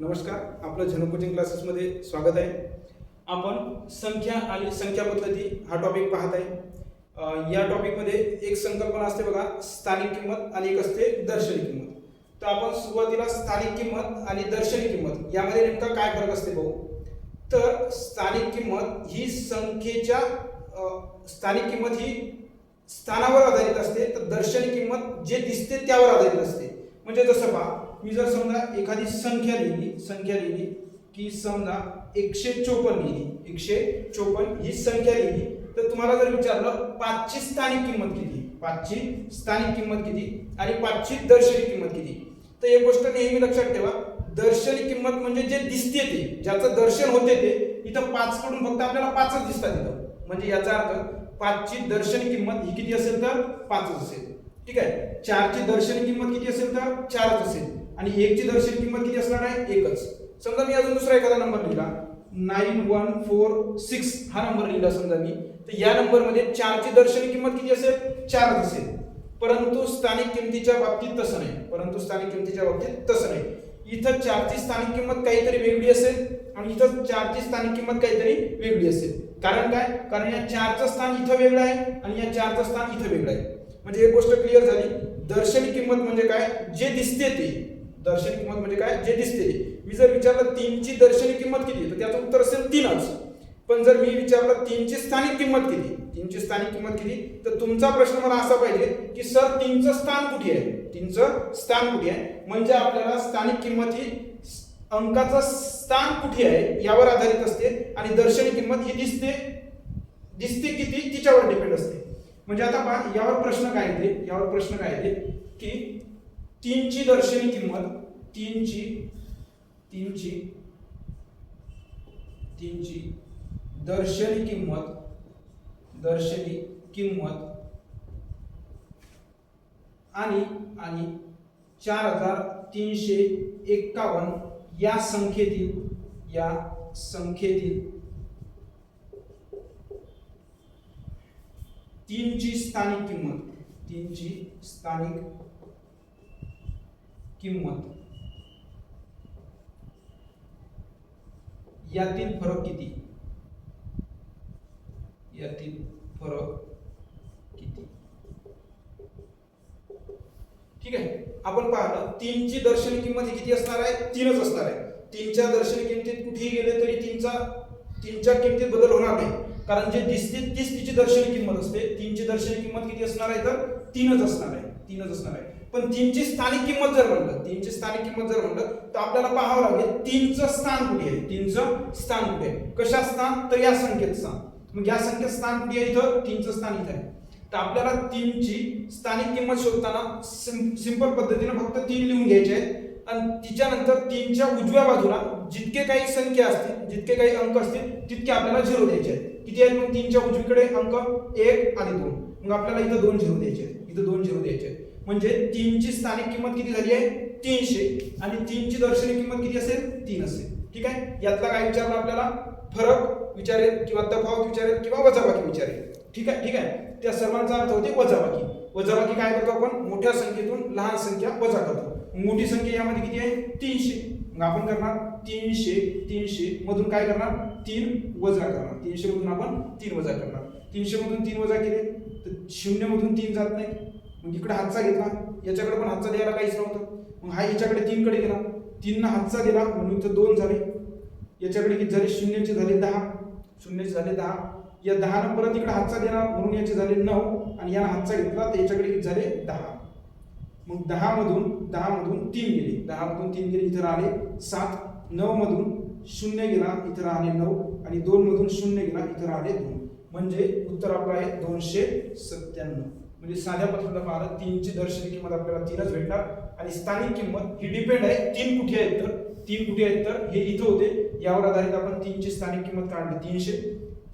नमस्कार आपलं झन कोचिंग क्लासेसमध्ये स्वागत आहे. आपण संख्या आणि संख्या पद्धती हा टॉपिक पाहत आहे. या टॉपिकमध्ये एक संकल्पना असते बघा स्थानिक किंमत आणि एक असते दर्शनी किंमत. तर आपण सुरुवातीला स्थानिक किंमत आणि दर्शनी किंमत यामध्ये नेमका काय फरक असते भाऊ? तर स्थानिक किंमत ही संख्येच्या स्थानिक किंमत ही स्थानावर आधारित असते. तर दर्शनी किंमत जे दिसते त्यावर आधारित असते. म्हणजे जसं पहा मी जर समजा एखादी संख्या लिहिली संख्या लिहिली की समजा एकशे चोपन्न लिहिली एकशे चोपन्न ही संख्या लिहिली तर तुम्हाला जर विचारलं पाचची स्थानिक किंमत किती? पाचची स्थानिक किंमत किती? आणि पाचची दर्शनी किंमत किती? तर एक गोष्ट नेहमी लक्षात ठेवा. दर्शनी किंमत म्हणजे जे दिसते ते ज्याचं दर्शन होते ते इथं पाच कडून फक्त आपल्याला पाचच दिसतात इथं. म्हणजे याचा अर्थ पाचची दर्शनी किंमत ही किती असेल तर? पाचच असेल. ठीक आहे? चारची दर्शनी किंमत किती असेल तर? चारच असेल. आणि एकची दर्शन किंमत किती असणार आहे? एकच. समजा मी अजून दुसरा एखादा नंबर लिहिला. नाईन वन फोर सिक्स हा नंबर लिहिला समजा मी. तर या नंबरमध्ये चारची दर्शनी किंमत किती असेल? चार असेल. परंतु स्थानिक किमतीच्या बाबतीत तसं नाही. परंतु स्थानिक किमतीच्या बाबतीत तसं नाही. इथं चारची स्थानिक किंमत काहीतरी वेगळी असेल आणि इथं चारची स्थानिक किंमत काहीतरी वेगळी असेल. कारण काय? कारण या चारचं स्थान इथं वेगळं आहे आणि या चारचं स्थान इथं वेगळं आहे. म्हणजे एक गोष्ट क्लिअर झाली. दर्शनी किंमत म्हणजे काय? जे दिसते ते. दर्शनी किंमत म्हणजे काय? जे दिसते. मी जर विचारलं तीनची दर्शनी किंमत किती? तर त्याचं उत्तर असेल तीनच. पण जर मी विचारलं तीनची स्थानिक किंमत किती? तीनची स्थानिक किंमत किती? तर तुमचा प्रश्न मला असा पाहिजे की सर तीनचं स्थान कुठे आहे? तीनचं स्थान कुठे आहे? म्हणजे आपल्याला स्थानिक किंमत ही अंकाचं स्थान कुठे आहे यावर आधारित असते आणि दर्शनी किंमत ही दिसते दिसते किती तिच्यावर डिपेंड असते. म्हणजे आता पहा यावर प्रश्न काय येते? यावर प्रश्न काय येते की तीनची दर्शनी किंमत तीनची तीनची तीनची दर्शनी किंमत दर्शनी किंमत आणि आणि चार हजार तीनशे एक्कावन्न या संख्येतील या संख्येतील तीनची स्थानिक किंमत तीनची स्थानिक किंमत. यातील फरक किती? यातील फरक किती? ठीक आहे. आपण पाहिलं तीनची दर्शनी किंमत ही किती असणार आहे? तीनच असणार आहे. तीनच्या दर्शनी किमतीत कुठेही गेले तरी तीनचा तीनच्या किमतीत बदल होणार नाही. कारण जे दिसते तीच तिची दर्शनी किंमत असते. तीनची दर्शनी किंमत किती असणार आहे तर? तीनच असणार आहे. तीनच असणार आहे. पण तीनची स्थानिक किंमत जर म्हणलं तीनची स्थानिक किंमत जर म्हणलं तर आपल्याला पाहावं लागेल तीनचं स्थान कुठे आहे? तीनचं स्थान कुठे आहे? कशा स्थान? तर या संख्येत स्थान मग या संख्येत स्थान कुठे आहे इथं? तीनचं स्थान इथं आहे. तर आपल्याला तीनची स्थानिक किंमत शोधताना सिंपल पद्धतीने फक्त तीन लिहून घ्यायचे आहेत. आणि तिच्यानंतर तीनच्या उजव्या बाजूला जितके काही संख्या असतील जितके काही अंक असतील तितके आपल्याला झिरो द्यायचे आहेत. किती आहेत? मग तीनच्या उजवीकडे अंक एक आणि दोन. मग आपल्याला इथं दोन झिरो द्यायचे आहेत. इथं दोन झिरो द्यायचे आहेत. म्हणजे तीनची स्थानिक किंमत किती झाली आहे? तीनशे. आणि तीनची दर्शनी किंमत किती असेल? तीन असेल. ठीक आहे? यातला काय विचारलं आपल्याला? फरक विचारेल किंवा तफावत विचारेल किंवा वजाबाकी विचारेल. ठीक आहे? ठीक आहे? त्या सर्वांचा अर्थ होते वजाबाकी. वजाबाकी काय करतो आपण? मोठ्या संख्येतून लहान संख्या वजा करतो. मोठी संख्या यामध्ये किती आहे? तीनशे. मग आपण करणार तीनशे तीनशे मधून काय करणार? तीन वजा करणार. तीनशे मधून आपण तीन वजा करणार. तीनशे मधून तीन वजा केले तर शून्य मधून तीन जात नाही. मग इकडे हातचा घेतला. याच्याकडे पण हातचा द्यायला काहीच नव्हतं. मग हा याच्याकडे तीनकडे गेला. तीननं हातचा दिला. म्हणून इथं दोन झाले. याच्याकडे किती झाले शून्यचे झाले दहा. शून्यचे झाले दहा. या दहा परत इकडे हातचा देणार. म्हणून याचे झाले नऊ. आणि यानं हातचा घेतला. तर याच्याकडे किती झाले दहा. मग दहामधून दहामधून तीन गेले. दहामधून तीन गेले इथं राहिले सात. नऊमधून शून्य गेला इथं राहिले नऊ. आणि दोनमधून शून्य गेला इथं राहिले दोन. म्हणजे उत्तर आपलं आहे दोनशे सत्त्याण्णव. म्हणजे साध्या पद्धतीनं पाहिलं तीनची दर्शनी किंमत आपल्याला तीनच भेटणार. आणि स्थानिक किंमत ही डिपेंड आहे तीन कुठे आहेत तर? तीन कुठे आहेत तर? हे इथं होते. यावर आधारित आपण तीनची स्थानिक किंमत काढली तीनशे.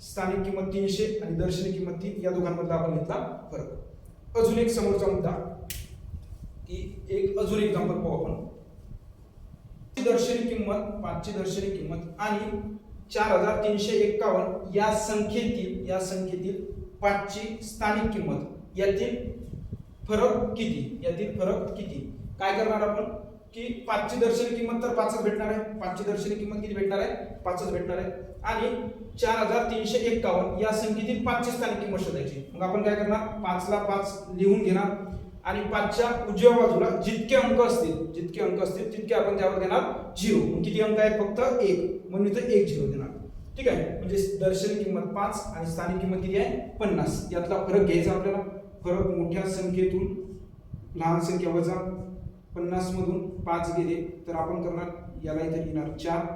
स्थानिक किंमत तीनशे आणि दर्शनी किंमत तीन या दोघांमधला आपण घेतला फरक. अजून एक समोरचा मुद्दा. की एक अजून एक्झाम्पल पाहू आपण. दर्शनी किंमत पाचची दर्शनी किंमत आणि चार हजार तीनशे एक्कावन्न या संख्येतील या संख्येतील पाचची स्थानिक किंमत यातील फरक किती? यातील फरक किती? काय करणार आपण? की पाचची दर्शनी किंमत तर पाचच भेटणार आहे. पाचची दर्शनी किंमत किती भेटणार आहे? पाचच भेटणार आहे. आणि चार हजार तीनशे एक्कावन्न या संख्येतील पाचची स्थानिक किंमत शोधायची. मग आपण काय करणार? पाचला पाच लिहून घेणार. आणि पाचच्या उजव्या बाजूला जितके अंक असतील जितके अंक असतील तितके आपण त्यावर देणार झिरो. मग किती अंक आहेत? फक्त एक. म्हणून इथं एक झिरो देणार. ठीक आहे? म्हणजे दर्शनी किंमत पाच आणि स्थानिक किंमत किती आहे? पन्नास. यातला फरक घ्यायचा आपल्याला. फरक मोठ्या संख्येतून लहान संख्या वजा पन्नास मधून पाच गेले तर आपण करणार याला इथं लिहिणार चार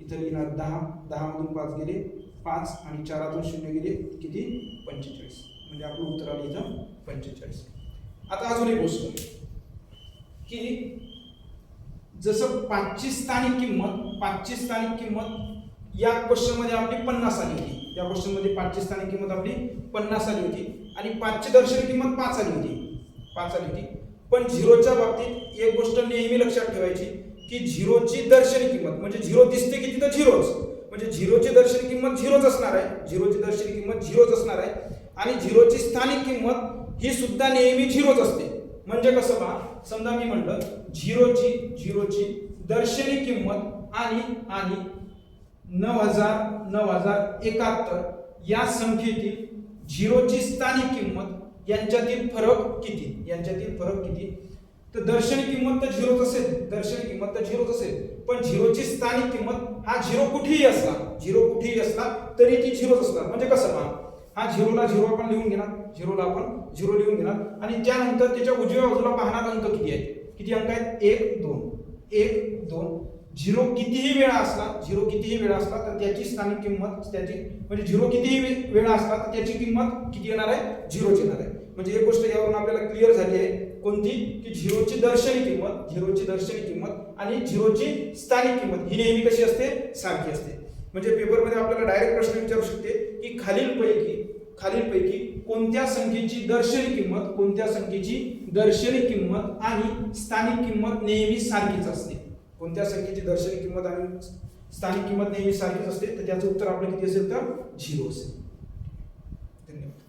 इथं लिहिणार दहा दहा मधून पाच गेले पाच आणि चारातून शून्य गेले किती? पंचेचाळीस. म्हणजे आपलं उत्तर आलं इथं पंचेचाळीस. आता अजून एक गोष्ट. की जसं पाचची स्थानिक किंमत पाचची स्थानिक किंमत या क्वेश्चनमध्ये आपली पन्नास आली होती. या क्वेश्चनमध्ये पाचची स्थानिक किंमत आपली पन्नास आली होती. आणि पाचची दर्शनी किंमत पाच आली होती. पाच आली होती. पण झिरोच्या बाबतीत एक गोष्ट नेहमी लक्षात ठेवायची की झिरोची दर्शनी किंमत म्हणजे झिरो दिसते की तिथं झिरोच. म्हणजे झिरोची दर्शनी किंमत झिरोच असणार आहे. झिरोची दर्शनी किंमत झिरोच असणार आहे. आणि झिरोची स्थानिक किंमत ही सुद्धा नेहमी झिरोच असते. म्हणजे कसं पहा समजा मी म्हटलं झिरोची झिरोची दर्शनी किंमत आणि आणि नऊ हजार नऊ हजार एकाहत्तर या संख्येतील झिरोची स्थानिक किंमत यांच्यातील फरक किती? यांच्यातील फरक किती? तर दर्शनी किंमत तर झिरोच असेल. दर्शनी किंमत तर झिरोच असेल. पण झिरोची स्थानिक किंमत हा झिरो कुठेही असला झिरो कुठेही असला तरी ती झिरोच असणार. म्हणजे कसं? पहा हा झिरोला झिरो आपण लिहून घेणार. झिरोला आपण झिरो लिहून घेणार. आणि त्यानंतर त्याच्या उजव्या बाजूला पाहणार अंक किती आहेत? किती अंक आहेत? एक दोन. एक दोन. झिरो कितीही वेळा असला झिरो कितीही वेळा असला तर त्याची स्थानिक किंमत त्याची म्हणजे झिरो कितीही वेळा असला तर त्याची किंमत किती येणार आहे? झिरोच येणार आहे. म्हणजे एक गोष्ट यावरून आपल्याला क्लिअर झाली आहे. कोणती? की झिरोची दर्शनी किंमत झिरोची दर्शनी किंमत आणि झिरोची स्थानिक किंमत ही नेहमी कशी असते? सारखी असते. म्हणजे पेपरमध्ये आपल्याला डायरेक्ट प्रश्न विचारू शकते की खालीलपैकी खालीलपैकी कोणत्या संख्येची दर्शनी किंमत कोणत्या संख्येची दर्शनी किंमत आणि स्थानिक किंमत नेहमी सारखीच असते? कोणत्या संख्येची दर्शनी किंमत आणि स्थानिक किंमत नेहमी सारखीच असते? तर त्याचं उत्तर आपलं किती असेल तर? झिरो असेल. धन्यवाद.